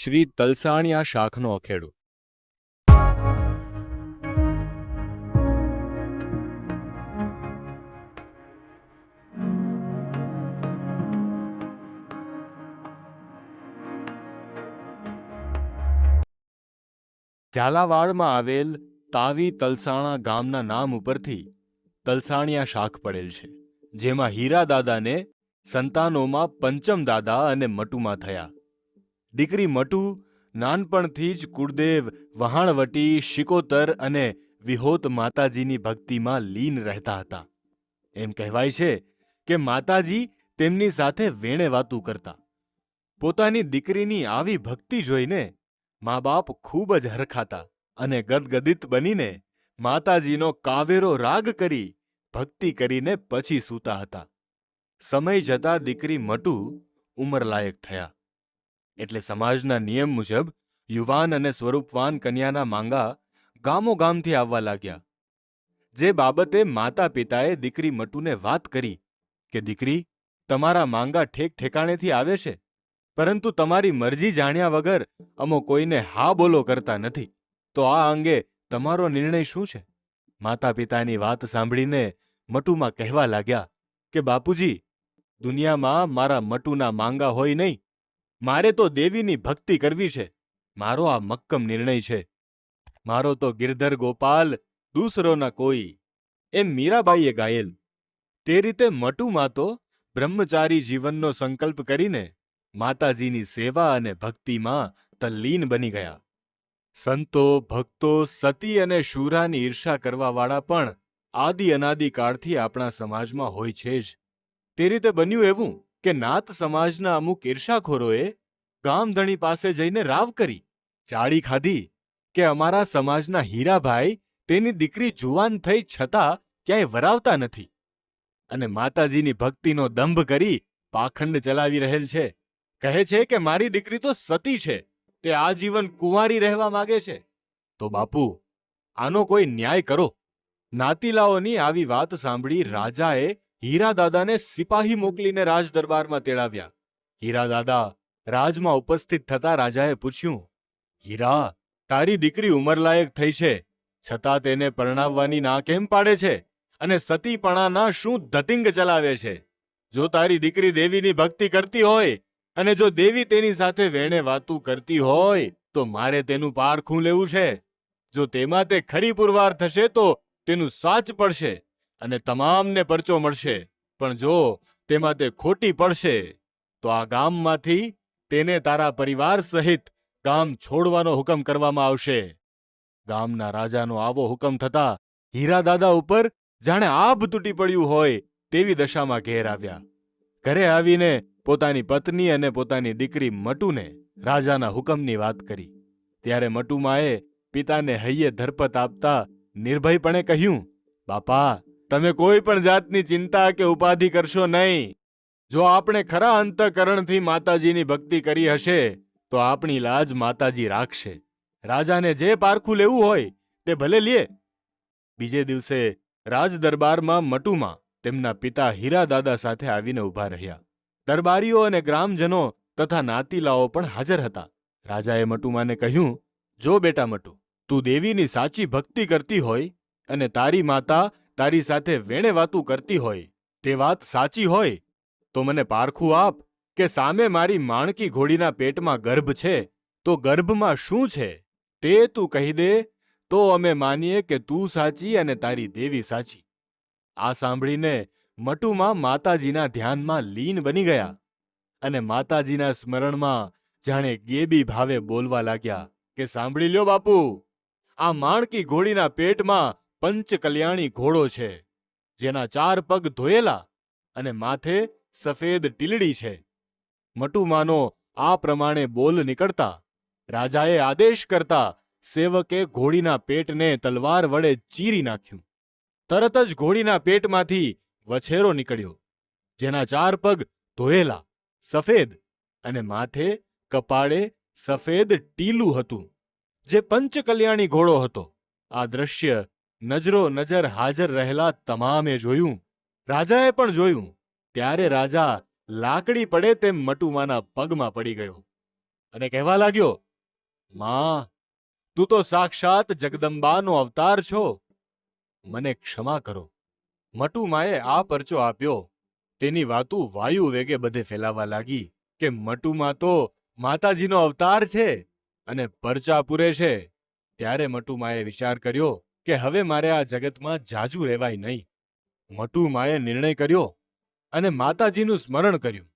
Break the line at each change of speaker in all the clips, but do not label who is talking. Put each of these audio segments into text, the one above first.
શ્રી તલસાણિયા શાખનો અખેડો. ઝાલાવાડમાં આવેલ તાવી તલસાણા ગામના નામ ઉપરથી તલસાણિયા શાખ પડેલ છે, જેમાં હીરા દાદાને સંતાનોમાં પંચમ દાદા અને મટુમાં થયા. દીકરી મટુ નાનપણથી જ કુળદેવ, વહાણવટી, શિકોતર અને વિહોત માતાજીની ભક્તિમાં લીન રહેતા હતા. એમ કહેવાય છે કે માતાજી તેમની સાથે વેણે વાતું કરતા. પોતાની દીકરીની આવી ભક્તિ જોઈને મા બાપ ખૂબ જ હરખાતા અને ગદગદિત બનીને માતાજીનો કાવેરો રાગ કરી ભક્તિ કરીને પછી સૂતા હતા. સમય જતા દીકરી મટુ ઉંમરલાયક થયા. એટલે સમાજના નિયમ મુજબ યુવાન અને સ્વરૂપવાન કન્યાના માંગા ગામો ગામથી આવવા લાગ્યા. જે બાબતે માતા પિતાએ દીકરી મટુને વાત કરી કે, દીકરી, તમારા માંગા ઠેક ઠેકાણેથી આવે છે, પરંતુ તમારી મરજી જાણ્યા વગર અમો કોઈને હા બોલો કરતા નથી. તો આ અંગે તમારો નિર્ણય શું છે? માતા પિતાની વાત સાંભળીને મટુમાં કહેવા લાગ્યા કે, બાપુજી, દુનિયામાં મારા મટુના માંગા હોય નહીં મારે તો દેવીની ભક્તિ કરવી છે. મારો આ મક્કમ નિર્ણય છે. મારો તો ગિરધર ગોપાલ દૂસરો ના કોઈ. એમ મીરાબાઈએ ગાયેલ. તે રીતે મટુમાં તો બ્રહ્મચારી જીવનનો સંકલ્પ કરીને માતાજીની સેવા અને ભક્તિમાં તલ્લીન બની ગયા. સંતો, ભક્તો, સતી અને શૂરાની ઈર્ષા કરવાવાળા પણ આદિ અનાદિ કાળથી આપણા સમાજમાં હોય છે જ. તે રીતે બન્યું એવું કે નાત સમાજના અમુક ઈર્ષાખોરોએ ગામધણી પાસે જઈને રાવ કરી, ચાળી ખાધી કે અમારા સમાજના હીરાભાઈ તેની દીકરી જુવાન થઈ છતાં ક્યાંય વરાવતા નથી. અને માતાજીની ભક્તિનો દંભ કરી પાખંડ ચલાવી રહેલ છે. કહે છે કે મારી દીકરી તો સતી છે, તે આજીવન કુંવારી રહેવા માંગે છે. તો બાપુ, આનો કોઈ ન્યાય કરો. નાતીલાઓની આવી વાત સાંભળી રાજાએ હીરા દાદાને સિપાહી મોકલીને રાજ દરબારમાં તેડાવ્યા. હીરા દાદા રાજમાં ઉપસ્થિત થતા રાજાએ પૂછ્યું, હીરા, તારી દીકરી ઉંમરલાયક થઈ છે. છતાં તેને પરણાવવાની ના કેમ પાડે છે? અને સતીપણાના શું ધતિંગ ચલાવે છે? જો તારી દીકરી દેવીની ભક્તિ કરતી હોય અને જો દેવી તેની સાથે વેણે વાતું કરતી હોય, તો મારે તેનું પારખું લેવું છે. જો તેમાં તે ખરી પુરવાર થશે તો તેનું સાચ પડશે. અને તમામને પરચો મળશે. પણ જો તેમાં તે ખોટી પડશે, તો આ ગામમાંથી તેને તારા પરિવાર સહિત ગામ છોડવાનો હુકમ કરવામાં આવશે. ગામના રાજાનો આવો હુકમ થતા હીરા દાદા ઉપર જાણે આભ તૂટી પડ્યું હોય તેવી દશામાં ઘેર આવ્યા. ઘરે આવીને પોતાની પત્ની અને પોતાની દીકરી મટુને રાજાના હુકમની વાત કરી. ત્યારે મટુમાએ પિતાને હૈયે ધરપત આપતા નિર્ભયપણે કહ્યું, બાપા તમે કોઈ પણ જાતની ચિંતા કે ઉપાધિ કરશો નહીં. જો આપણે ખરા અંતઃકરણથી માતાજીની ભક્તિ કરી હશે, તો આપણી લાજ માતાજી રાખશે. રાજાને જે પારખું લેવું હોય, તે ભલે લે. બીજે દિવસે રાજ દરબારમાં મટુમાં તેમના પિતા હીરા દાદા સાથે આવીને ઊભા રહ્યા. દરબારીઓ અને ગ્રામજનો તથા નાતીલાઓ પણ હાજર હતા. રાજાએ મટુમાને કહ્યું, જો બેટા મટુ, તું દેવીની સાચી ભક્તિ કરતી હોય અને તારી માતા તારી સાથે વેણે વાતું કરતી હોય, તે વાત સાચી હોય, તો મને પારખું આપ કે સામે મારી માણકી ઘોડીના પેટમાં ગર્ભ છે, તો ગર્ભમાં શું છે? તે તું કહી દે, તો અમે માનીએ કે તું સાચી અને તારી દેવી સાચી. આ સાંભળીને મટુમાં માતાજીના ધ્યાનમાં લીન બની ગયા અને માતાજીના સ્મરણમાં જાણે ગેબી ભાવે બોલવા લાગ્યા કે સાંભળી લ્યો બાપુ, આ માણકી ઘોડીના પેટમાં પંચ કલ્યાણી ઘોડો છે, જેના ચાર પગ ધોયેલા અને માથે સફેદ ટીલડી છે. મટુમાનો આ પ્રમાણે બોલ નીકળતા, રાજાએ આદેશ કરતા સેવકે ઘોડીના પેટને તલવાર વડે ચીરી નાખ્યું. તરત જ ઘોડીના પેટમાંથી વછેરો નીકળ્યો, જેના ચાર પગ ધોયેલા, સફેદ અને માથે કપાળે સફેદ ટીલું હતું, જે પંચકલ્યાણી ઘોડો હતો. આ દ્રશ્ય નજરો નજર હાજર રહેલા તમામે જોયું, રાજાએ પણ જોયું, ત્યારે રાજા લાકડી પડે તેમ મટુમાના પગમાં પડી ગયો. અને કહેવા લાગ્યો, માં, તું તો સાક્ષાત જગદંબાનો અવતાર છો. મને ક્ષમા કરો. મટુમાએ આ પરચો આપ્યો. તેની વાતું વાયુ વેગે બધે ફેલાવા લાગી કે મટુમા તો માતાજીનો અવતાર છે અને પરચા પૂરે છે. ત્યારે મટુમાએ વિચાર કર્યો કે હવે મારે આ જગતમાં જાજુ રહેવાય નહીં. મટુમાએ નિર્ણય કર્યો અને માતાજીનું સ્મરણ કર્યું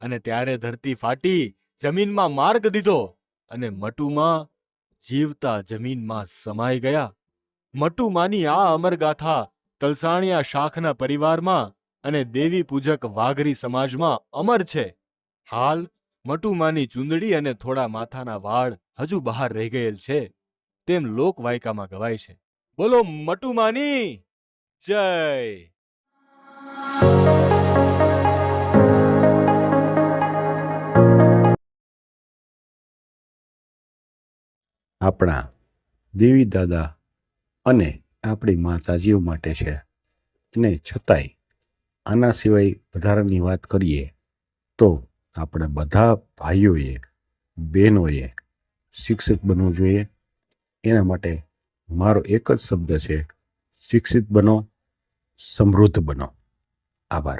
અને ત્યારે ધરતી ફાટી, જમીનમાં માર્ગ દીધો અને મટુમાં જીવતા જમીનમાં સમાઈ ગયા. મટુમાની આ અમરગાથા તલસાણિયા શાખના પરિવારમાં અને દેવી પૂજક વાઘરી સમાજમાં અમર છે. હાલ મટુમાની ચૂંદડી અને થોડા માથાના વાળ હજુ બહાર રહી ગયેલ છે. તેમ લોકવાયકામાં ગવાય છે. બોલો મટુમાની જય.
આપણા દેવી દાદા અને આપણી માતાજીઓ માટે છે. અને છતાંય આના સિવાય વધારાની વાત કરીએ તો આપણે બધા ભાઈઓએ, બહેનોએ શિક્ષિત બનવું જોઈએ. એના માટે મારો એક જ શબ્દ છે શિક્ષિત બનો સમૃદ્ધ બનો. આભાર.